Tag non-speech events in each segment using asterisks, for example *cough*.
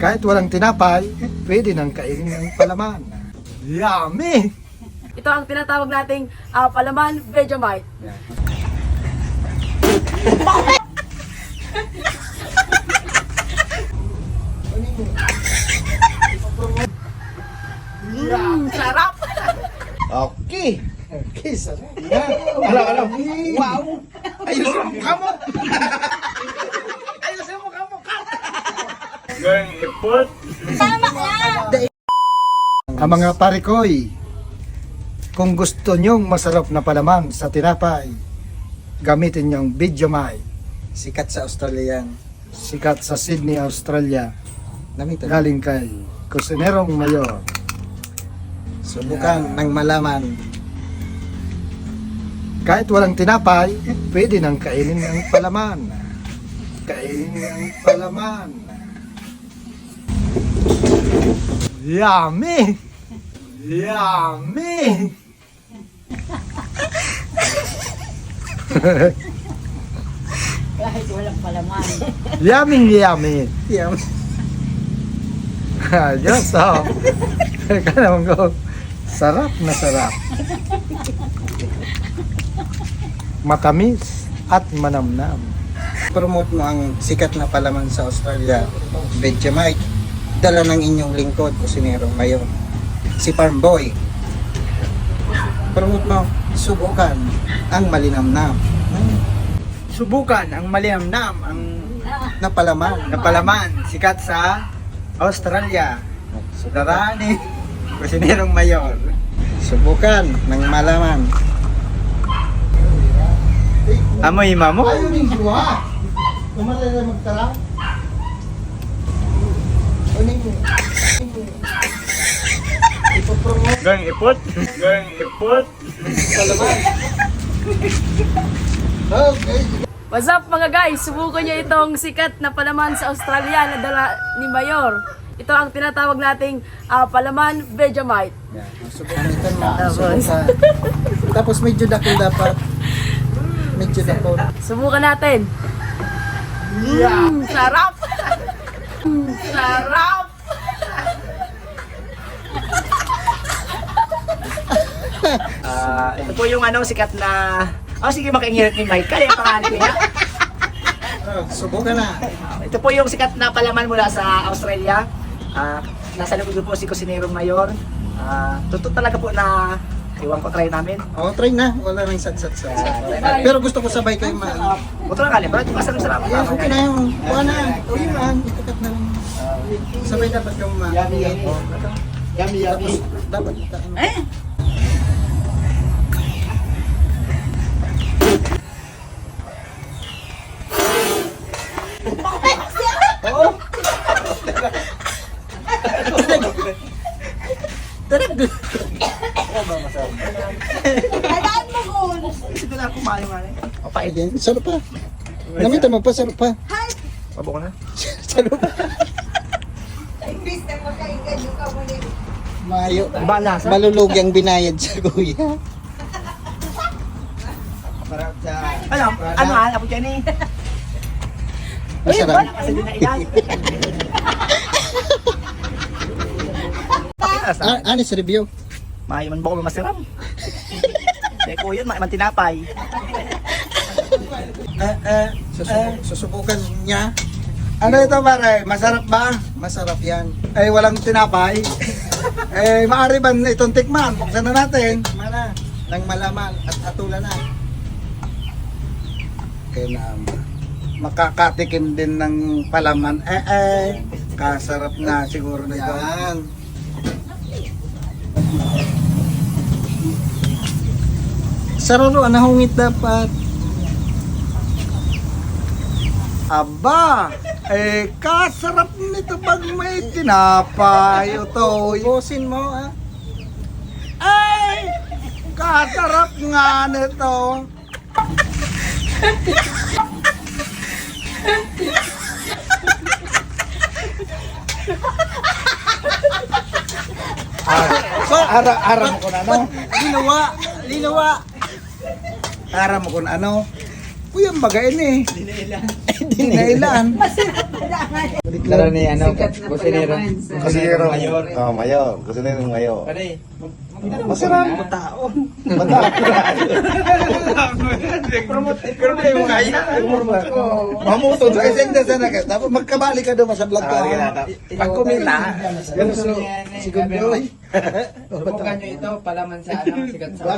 Kahit walang tinapay, pwede nang kainin ang palaman. Yummy! Ito ang tinatawag nating ah, palaman Vegemite. Mm, sarap! Okay. Okay, sarap. Alam, alam. Wow! Ayos ang mukha mo! Ayos ang mukha mo! Ang mga parikoy, kung gusto nyong masarap na palaman sa tinapay, gamitin nyong Vegemite. Sikat sa Australia yan. Sikat sa Sydney, Australia. Namito. Galing kay Kusinerong Mayor. Subukan ng malaman. Kahit walang tinapay, pwede nang kainin ang palaman. Kainin ang palaman. Yummy! Yummy! Kahit walang palaman. Yummy, yummy. Yan. Diyos, oh. Teka naman ko. Sarap na sarap. Matamis at manamnam. Promote mo ang sikat na palaman sa Australia. Vegemite. Dala ng inyong lingkod, Kusinero Mayor. Si Farm Boy. Promote mo. Subukan ang malinamnam. Subukan ang maliamnam ang Na palaman. napalaman sikat sa Australia. Darani, Kusinerong Mayor. Subukan ng malaman. Amoy mamo. Ayaw ning duwa. Kumalay na magtala. Uning ipopromote Gang ipot. Gang ipot. Okay. What's up mga guys? Subukan nyo itong sikat na palaman sa Australia na dala ni Mayor. Ito ang tinatawag nating ah, palaman Vegemite. Yan. Subukan ito mo. Subukan. Tapos medyo dakil dapat. Medyo dakil. Subukan natin. Mm, sarap! *laughs* Mm, sarap! Ah, ito po yung ano sikat na Oh, sige makaingirit ni Mike. Kaya pangalan niya. Subukan na. Ito po yung sikat na palaman mula sa Australia. Ah, nasa likod po si Kusinerong Mayor. Ah, totoo talaga po na iwan ko try namin. O, try na. Wala nang sat-sat sa. Pero gusto ko sabay kayo ma... Buto lang kali, pero ito kasama salamat. Yan, okay na yun. Buwan na. Uwi man. Itukat na lang. Sabay dapat yung ma... Yummy, yummy. Yummy, yummy. Dapat. Eh? Ito na kumain man eh. O, pait. Again, sarap pa. Namita mo pa, sarap pa. Mabo ko na. *laughs* Sarap pa. Mayo. Iba ang lasa. Malulugi ang binayad sa kuya. Ano? Ano ah? Apo dyan eh. Masarap. Kasi di na ilan. Honest review. Mayo man ba ko masiram? *laughs* Teko yun, man tinapay. Ah, ah, susubu- susubukan niya. Ano ito pare? Masarap ba? Masarap yan. Eh walang tinapay. eh maaari ba itong tikman? Buksan na natin. Mana, nang malaman at atulan na. Kaya na makakatikim din ng palaman. Eh eh, kasarap na siguro na ito. Yan. Sararo, nahungit dapat. Aba, eh kasarap nito pag may tinapay ito. Bosin mo, ah. Ay, kasarap nga nito. Ara, ara mo kung ano. Linawa, linawa. Ara mo kung ano. Uy, ang bagain eh. Dinailan. *laughs* Dinailan. Dala ni ano, kusinero. Kusinero. Oh, mayor. Kusinero mayor. Masarap. Mataon. Pero na yung kaya. Mamutod sa isenda sana ka. Dapat magkabali ka doon sa vlog ko. Pag kumita. Ganun so, segundo. Subukan nyo ito, palaman sa ano, sikat sa.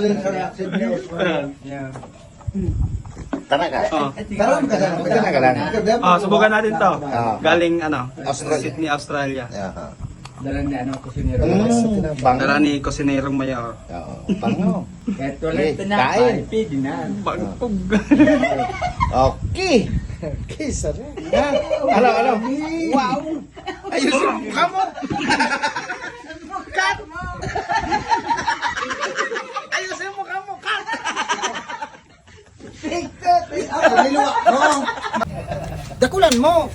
Yeah. Tara ka. Tara ka. Tara ka lang. Oh, subukan natin to. Ah. Galing ano. Sydney, Australia. Yeah. Dala ni ano, kusinero. Mm, Bang. Dala ni Kusinerong Mayor. Oo. Bango. Kahit Sige, ulit kain. tinapay, pwede na. Bagpog. Okay. Okay, sarap. Ano, ano? Wow. Ayos yung mukha mo. Cut. Ayos yung mukha mo. Cut. Dakulan mo!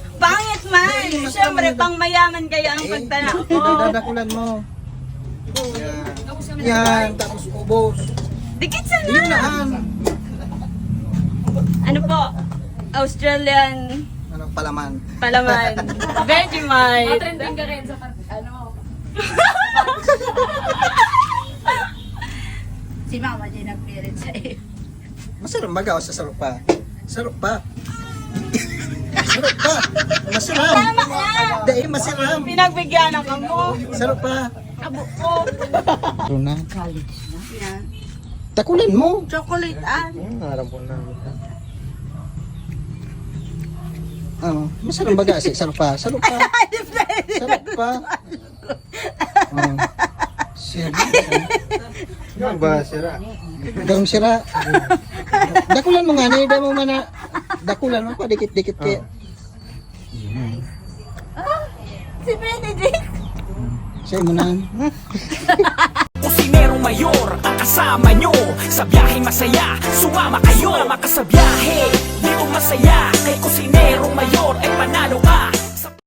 Man! Siyempre, pang mayaman kayo ang pagtanaw ko. *laughs* Dadakulan mo. Yan. Yan, tapos ubos. Dikit sana! Yan. Ano po? Australian Anong palaman? palaman. *laughs* Vegemite. Trending ka rin sa ano. *laughs* Si Mama din nagpirit sa iyo. Masarap magaw sa sarap pa. Sarap pa. Sarap pa. Masarap. Tama na! Dahil masarap. Pinagbigyan ng kamo. Sarap pa. Abo ko. Runa. Yan. Dakulan mo. Chocolate ah. Oh, masarap baga si sarap pa. Sarap pa. *laughs* Sarap pa. Oh. Sira. Ano ba, sira? Gawang sira. Dakulan mo nga, nida mo man na. Dakulan mo pa, dikit-dikit kaya. Si Benedict. Siya mo na. *laughs* Kusinerong mayor ang kasama nyo. Sa biyahe masaya, sumama kayo. Sumama ka sa biyahe, di masaya Kay kusinerong mayor. Ay panalo ka.